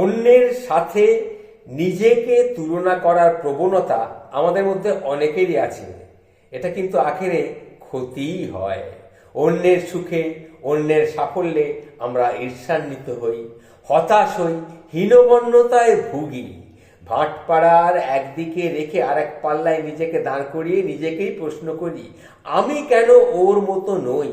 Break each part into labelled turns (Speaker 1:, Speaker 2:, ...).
Speaker 1: অন্যের সাথে নিজেকে তুলনা করার প্রবণতা আমাদের মধ্যে অনেকেরই আছে। এটা কিন্তু আখেরে ক্ষতিই হয়। অন্যের সুখে, অন্যের সাফল্যে আমরা ঈর্ষান্বিত হই, হতাশ হই হীনবন্যতায় ভুগি। ভাটপাড়ার একদিকে রেখে আর এক পাল্লায় নিজেকে দাঁড় করিয়ে নিজেকেই প্রশ্ন করি, আমি কেন ওর মতো নই?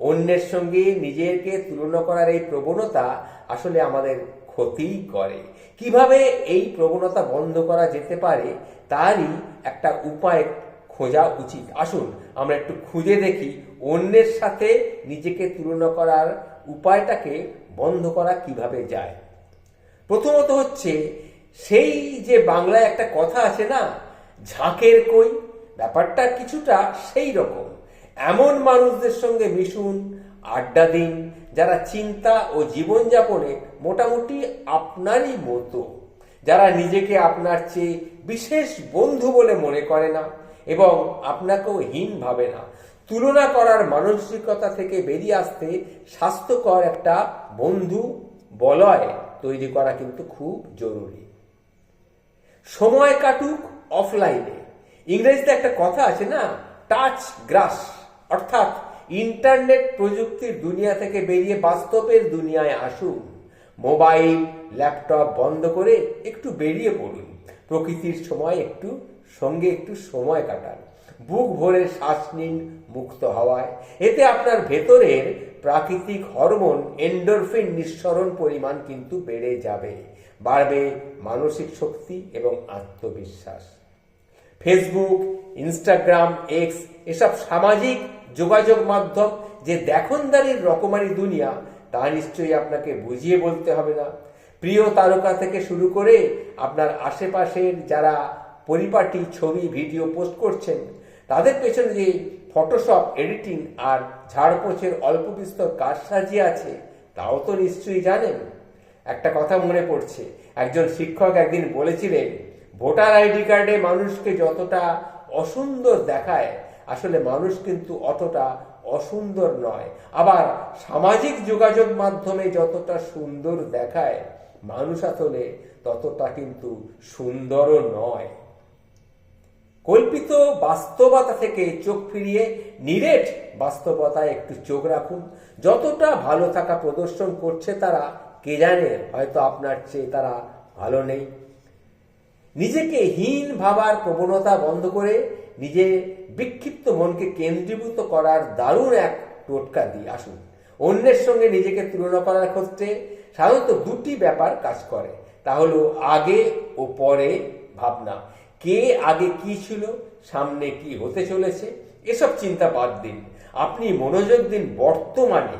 Speaker 1: অন্যের সঙ্গে নিজেকে তুলনা করার এই প্রবণতা আসলে আমাদের ক্ষতিই করে। কীভাবে এই প্রবণতা বন্ধ করা যেতে পারে, তারই একটা উপায় খোঁজা উচিত। আসুন, আমরা একটু খুঁজে দেখি অন্যের সাথে নিজেকে তুলনা করার উপায়টাকে বন্ধ করা কীভাবে যায়। প্রথমত হচ্ছে, সেই যে বাংলায় একটা কথা আছে না, ঝাঁকের কই? ব্যাপারটা কিছুটা সেই রকম। এমন মানুষদের সঙ্গে মিশুন আড্ডা দিন, যারা চিন্তা ও জীবনযাপনে মোটামুটি আপনারই মতো, যারা নিজেকে আপনার চেয়ে বিশেষ বন্ধু বলে মনে করে না এবং আপনাকেও হীন ভাবে না। তুলনা করার মানসিকতা থেকে বেরিয়ে আসতে স্বাস্থ্যকর একটা বন্ধু বলয় তৈরি করা কিন্তু খুব জরুরি। সময় কাটুক অফলাইনে ইংরেজিতে একটা কথা আছে না টাচ গ্রাস অর্থাৎ ইন্টারনেট প্রযুক্তির দুনিয়া থেকে বেরিয়ে বাস্তবের দুনিয়ায় আসুন। মোবাইল, ল্যাপটপ বন্ধ করে একটু বেরিয়ে পড়ুন। প্রকৃতির সময় একটু, সঙ্গে একটু সময় কাটান। বুক ভরে শ্বাস নিন মুক্ত হওয়ায়। এতে আপনার ভেতরের প্রাকৃতিক হরমোন এন্ডোরফিন নিঃসরণ পরিমাণ কিন্তু বেড়ে যাবে। বাড়বে মানসিক শক্তি এবং আত্মবিশ্বাস। ফেসবুক ইনস্টাগ্রাম এক্স এসব সামাজিক যোগাযোগ মাধ্যম যে দেখনদারির রকমারি দুনিয়া, তা নিশ্চয়ই আপনাকে বুঝিয়ে বলতে হবে না। প্রিয় তারকা থেকে শুরু করে আপনার আশেপাশের যারা পরিপাটি ছবি, ভিডিও পোস্ট করছেন, তাদের পেছনে যে ফটোশপ এডিটিং আর ঝাড়পোছের অল্প বিস্তর কাজ সাজিয়ে আছে, তাও তো নিশ্চয়ই জানেন। একটা কথা মনে পড়ছে, একজন শিক্ষক একদিন বলেছিলেন, ভোটার আইডি কার্ডে মানুষকে যতটা অসুন্দর দেখায় আসলে মানুষ কিন্তু অতটা অসুন্দর নয়। আবার সামাজিক যোগাযোগ মাধ্যমে যতটা সুন্দর দেখায়, মানুষ আসলে ততটা কিন্তু সুন্দরও নয়। কল্পিত বাস্তবতা থেকে চোখ ফিরিয়ে নিরেট বাস্তবতায় একটু চোখ রাখুন। যতটা ভালো থাকা প্রদর্শন করছে তারা, কে জানে হয়তো আপনার চেয়ে তারা ভালো নেই। নিজেকে হীন ভাবার প্রবণতা বন্ধ করে নিজে বিক্ষিপ্ত মনকে কেন্দ্রীভূত করার দারুণ এক টোটকা দিয়ে আসুন। অন্যের সঙ্গে নিজেকে তুলনা করার ক্ষেত্রে সাধারণত দুটি ব্যাপার কাজ করে। তা হলো আগে ও পরে ভাবনা। কে আগে কি ছিল, সামনে কি হতে চলেছে, এসব চিন্তা বাদ দিন। আপনি মনোযোগ দিন বর্তমানে।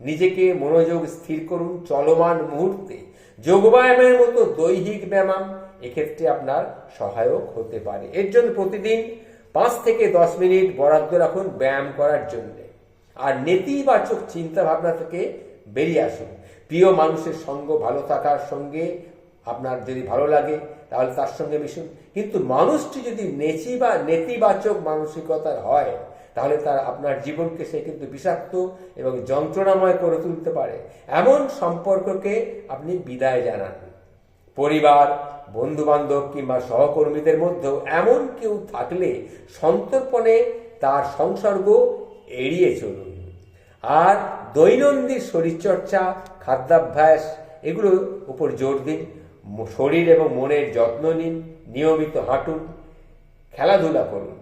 Speaker 1: নিজেকে মনোযোগ স্থির করুন চলমান মুহূর্তে। যোগব্যায়ামের মতো দৈহিক ব্যায়াম এক্ষেত্রে আপনার সহায়ক হতে পারে। এর জন্য প্রতিদিন পাঁচ থেকে দশ মিনিট বরাদ্দ রাখুন ব্যায়াম করার জন্য। আর নেতিবাচক চিন্তা ভাবনা থেকে বেরিয়ে আসুন। প্রিয় মানুষের সঙ্গ ভালো থাকার সঙ্গে আপনার যদি ভালো লাগে, তাহলে তার সঙ্গে মিশুন। কিন্তু মানুষটি যদি নেচি বা নেতিবাচক মানসিকতার হয়, তাহলে তার আপনার জীবনকে সে কিন্তু বিষাক্ত এবং যন্ত্রণাময় করে তুলতে পারে। এমন সম্পর্ককে আপনি বিদায় জানান। পরিবার বন্ধু বান্ধব কিংবা সহকর্মীদের মধ্যেও এমন কেউ থাকলে সন্তর্পণে তার সংসর্গ এড়িয়ে চলুন। আর দৈনন্দিন শরীরচর্চা, খাদ্যাভ্যাস এগুলোর উপর জোর দিন। শরীর এবং মনের যত্ন নিন, নিয়মিত হাঁটুন, খেলাধুলা করুন।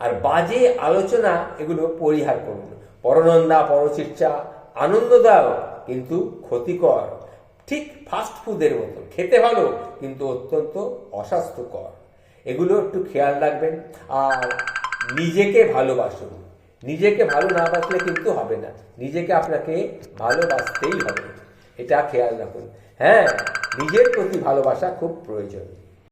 Speaker 1: আর বাজে আলোচনা এগুলো পরিহার করুন। পরনন্দা পরচর্চা আনন্দদায়ক কিন্তু ক্ষতিকর। ঠিক ফাস্ট ফুডের মতো। খেতে ভালো, কিন্তু অত্যন্ত অস্বাস্থ্যকর। এগুলো একটু খেয়াল রাখবেন। আর নিজেকে ভালোবাসুন। নিজেকে ভালো না বাসলে কিন্তু হবে না। নিজেকে আপনাকে ভালোবাসতেই হবে। এটা খেয়াল রাখুন। হ্যাঁ নিজের প্রতি ভালোবাসা খুব প্রয়োজন।